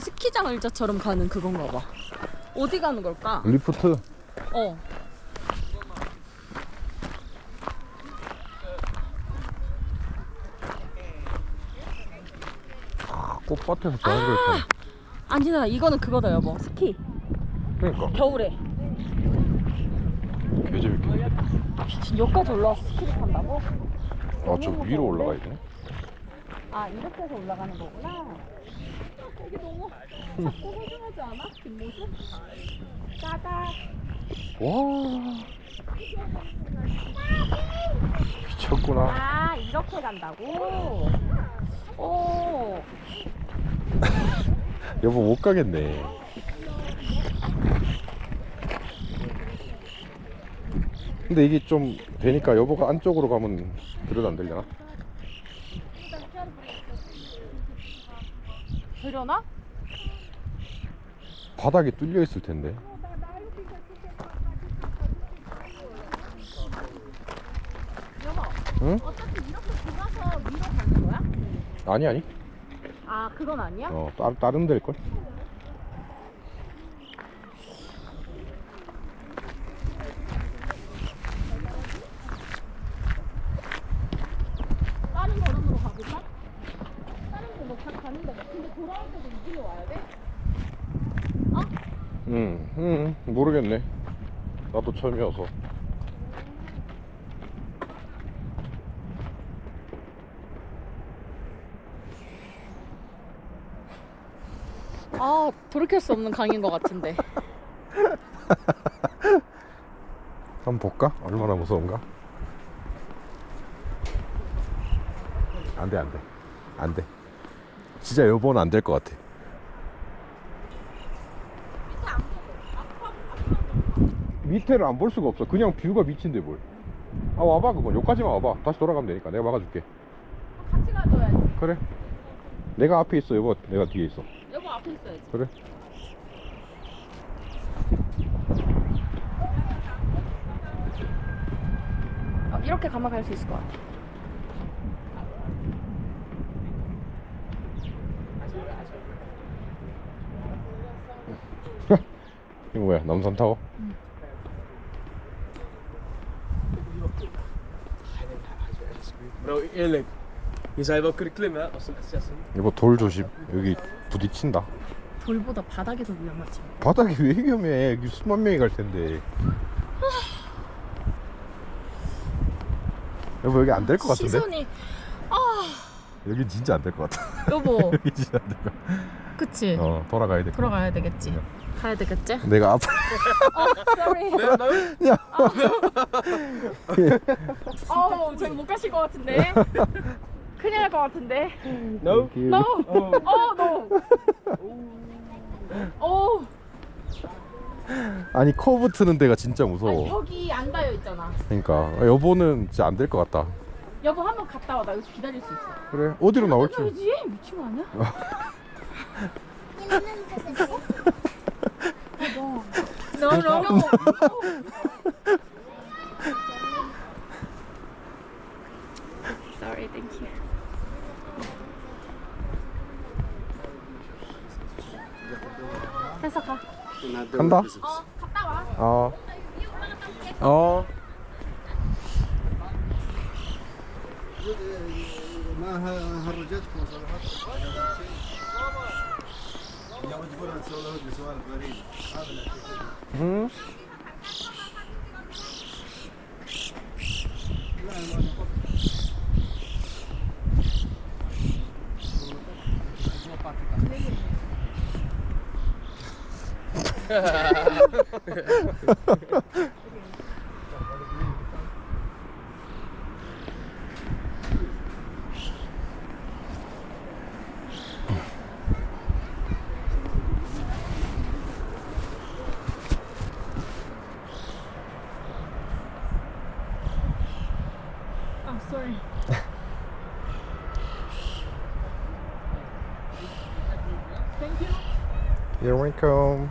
스키장 의자처럼 가는 그건가 봐. 어디 가는 걸까? 리프트 어. 아, 꽃밭에서 자전거를 타는 아니다, 이거는 그거다, 여보. 스키. 그러니까 겨울에. 개 재밌게 미친, 여기까지 올라와서 스키를 탄다고? 아 저 위로 올라가야 되네 아, 이렇게 해서 올라가는 거구나. 여기 너무 작고 소중하지 않아? 뒷모습? 짜다. 와 미쳤구나 아, 이렇게 간다고? 오. 여보 못 가겠네 근데 이게 좀 되니까 여보가 안쪽으로 가면 그래도 안 되려나? 되려나? 바닥이 뚫려 있을 텐데 여보, 응? 어차피 이렇게 돌아서 위로 가는 거야? 아니 아니 아, 그건 아니야? 어 따, 다른 데일 걸? 다른 걸음으로 가볼까? 다른 데뭐 가는데 근데 돌아올 때도 이 길로 와야 돼? 응, 응 모르겠네 나도 처음이어서 아 돌이킬 수 없는 강인 것 같은데 한번 볼까? 얼마나 무서운가? 안 돼 안 돼 안 돼 진짜 여보는 안될 것 같아. 밑에를 안 볼 수가 없어. 그냥 뷰가 미친데 뭘. 아 와봐 그건 여기까지만 와봐. 다시 돌아가면 되니까. 내가 막아줄게. 같이 가줘야지. 그래. 내가 앞에 있어 여보 내가 뒤에 있어. 여보 앞에 있어야지. 그래. 어, 이렇게 가면 갈수 있을 것 같아 이거 뭐야 남산 타워? Bro, eerlijk. Je zou je wel kunnen klimmen hè, als een assassin. 이거 돌 조심. 여기 부딪힌다. 돌보다 바닥이 더 위험하지. 바닥이 왜 위험해? 여기 수만 명이 갈 텐데. 여보 여기 안 될 것 같은데? 시선이 아. 여기 진짜 안 될 것 같아. 여보. 여기 진짜 안 될 것 같아 그치? 어 돌아가야 돼 돌아가야 되겠지. 네. 가야 되겠지? 내가 앞어 sorry. 야. 어우 저기 못 가실 것 같은데? 큰일 날 것 같은데? No? No? 어 no? 어 아니 커브 트는 데가 진짜 아니 무서워. 벽이 안 닿여 있잖아. 그러니까. 여보는 진짜 안 될 것 같다. 여보 한 번 갔다 와 나 여기서 기다릴 수 있어. 그래? 어디로 나올지. 그러지 미친 거 아니야? No, no, no. Sorry, thank you. 됐어 가. 간다 어, 갔다 와. 어 어. Oh, Thank you. You're welcome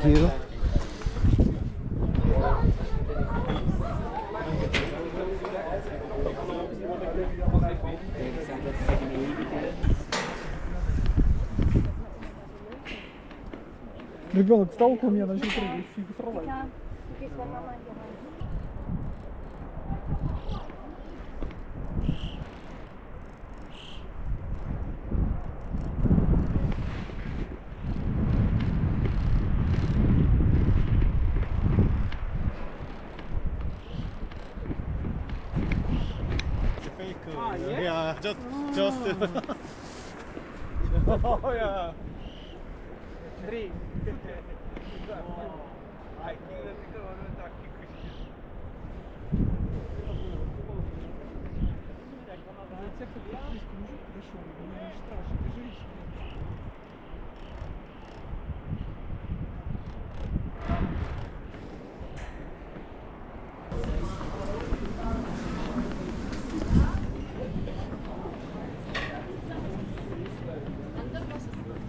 nu se întâmplă nimic. Thank you. Ребенок встал около меня, начал прыгать, фиг сорвать. just just oh yeah three I think that the one with that Я тебя подписку мужик пришел, мне страшно, ты же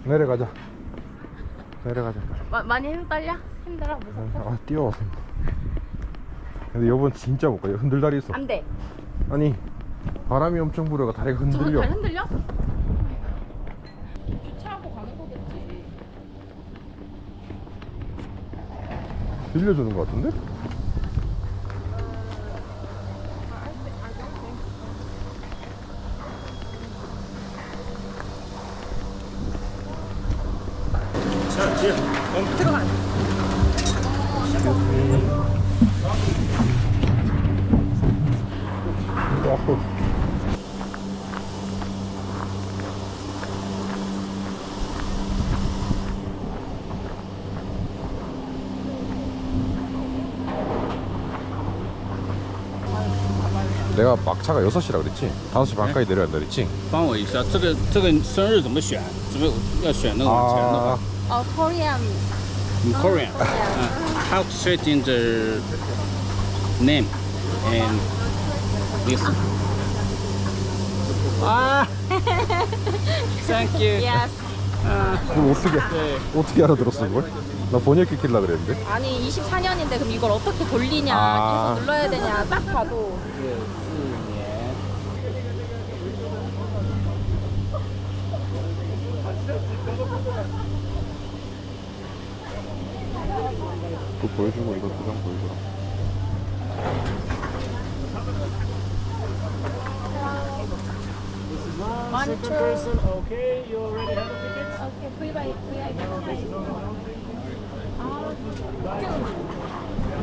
내려가자. 내려가자. 마, 많이 힘 떨려? 힘들어? 무섭어? 아, 뛰어. 근데 이번 진짜 못 가요. 흔들다리 있어. 안 돼. 아니, 바람이 엄청 불어가 다리가 흔들려. 잘 흔들려? 주차하고 가는 거겠지. 빌려주는 것 같은데? 와우. 내가 막차가 6시라 그랬지? 5시 반까지 내려간다 그랬지? 帮我一下，这个这个生日怎么选？怎么要选那种钱的 아, 话？ 어, 코리안. in Korean. Uh, how to set in the name and this. Ah, thank you. Yes. 그걸 어떻게, 네. 어떻게 알아들었어 그걸? 나 번역기 킬라 그랬는데? 아니 24년인데 그럼 이걸 어떻게 돌리냐 아. 계속 눌러야 되냐 딱 봐도 그거 보여주고 이거 두 장 보여줘라 One, two. person, okay, you already have a ticket? Okay, VIP, VIP. 아,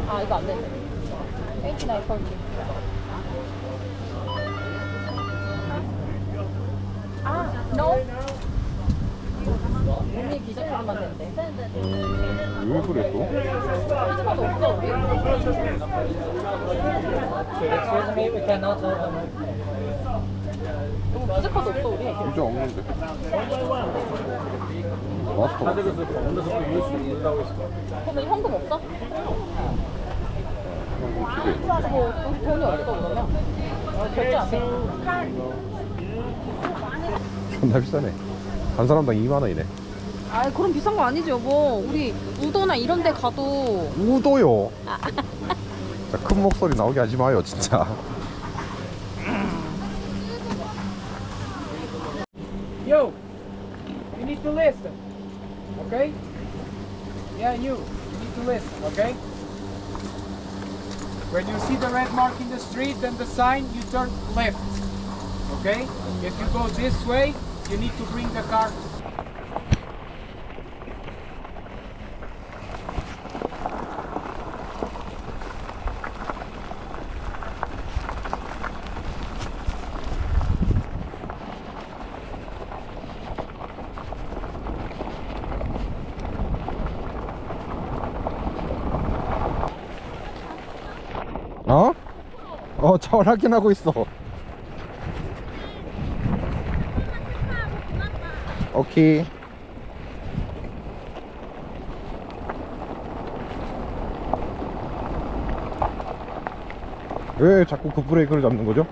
아 이거 안 되네. 89 40. 아, no. 된대. 왜 그래 또? 피지컬도 없어 우리. 너무 피지컬도 없어 우리. 진짜 없는데 마스터 그러면 현금 없어? 그냥 그지? 뭐 돈이 없어 그러면 결제 안 돼. 존나 비싸네 한 사람당 2만 원이네 아 그럼 비싼 거 아니지 여보. 우리 우도나 이런 데 가도 우도요 자, 큰 목소리 나오게 하지 마요 진짜 Yo, you need to listen, okay? Yeah, you, you need to listen, okay? When you see the red mark in the street and the sign, you turn left, okay? If you go this way, you need to bring the car 어? 어 차월 확인하고 있어 오케이 왜 자꾸 그 브레이크를 잡는 거죠?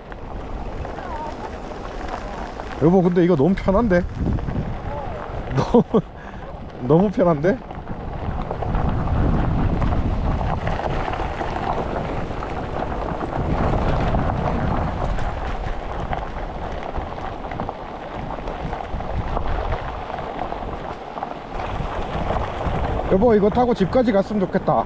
여보 근데 이거 너무 편한데? 너무 너무 편한데? 여보 이거 타고 집까지 갔으면 좋겠다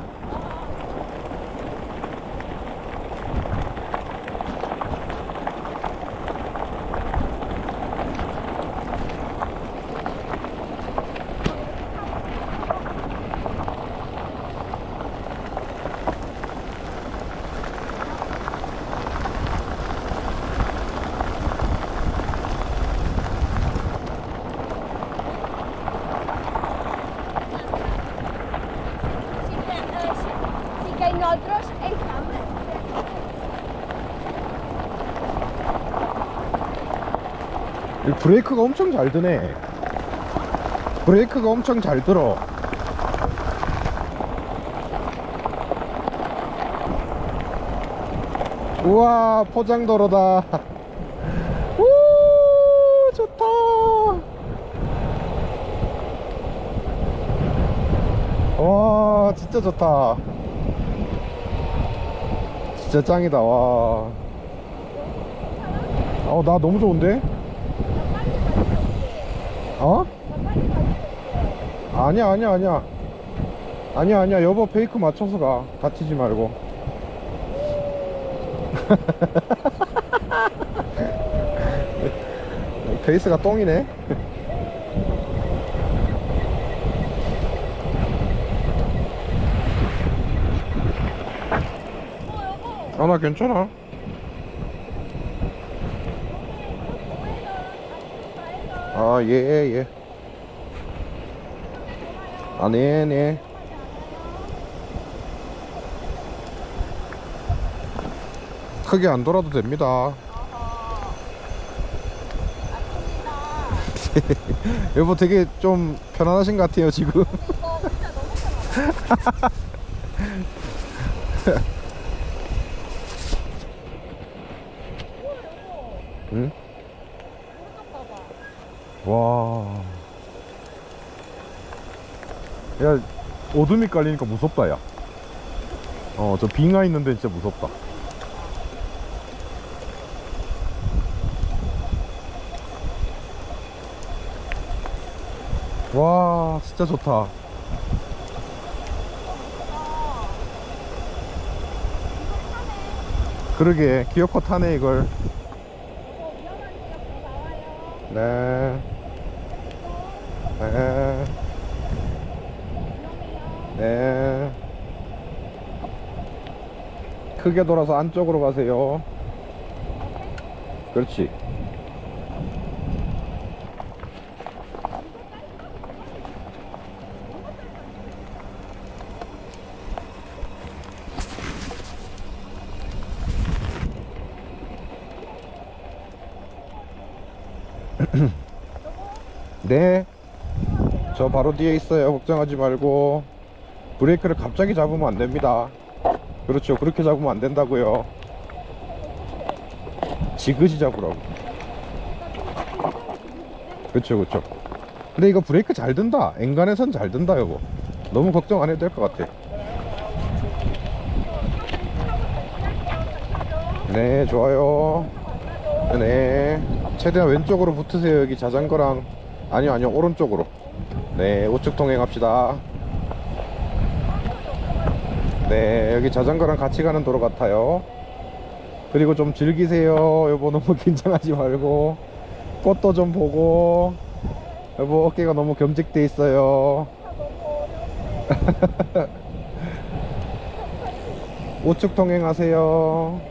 브레이크가 엄청 잘 드네. 브레이크가 엄청 잘 들어. 우와 포장도로다. 우 좋다. 와 진짜 좋다. 진짜 짱이다 와. 어, 나 너무 좋은데? 어? 아니야, 아니야, 아니야. 아니야, 아니야. 여보 페이크 맞춰서 가. 다치지 말고. 페이스가 똥이네. 아, 나 괜찮아. 아, 예, 예, 예. 아, 네, 네. 크게 안 돌아도 됩니다. 여보 되게 좀 편안하신 것 같아요, 지금. 응? 와. 야, 어둠이 깔리니까 무섭다, 야. 어, 저 빙하 있는데 진짜 무섭다. 와, 진짜 좋다. 그러게, 기어코 타네, 이걸. 네. 네. 네. 크게 돌아서 안쪽으로 가세요. 그렇지. 네. 저 바로 뒤에 있어요. 걱정하지 말고. 브레이크를 갑자기 잡으면 안 됩니다. 그렇죠. 그렇게 잡으면 안 된다고요. 지그시 잡으라고. 그렇죠, 그렇죠. 근데 이거 브레이크 잘 든다. 엔간에선 잘 든다, 여보. 너무 걱정 안 해도 될 것 같아. 네, 좋아요. 네. 최대한 왼쪽으로 붙으세요. 여기 자전거랑. 아니요, 아니요. 오른쪽으로. 네, 우측 통행합시다. 네, 여기 자전거랑 같이 가는 도로 같아요. 그리고 좀 즐기세요. 여보 너무 긴장하지 말고. 꽃도 좀 보고. 여보 어깨가 너무 경직돼 있어요. 우측 통행하세요.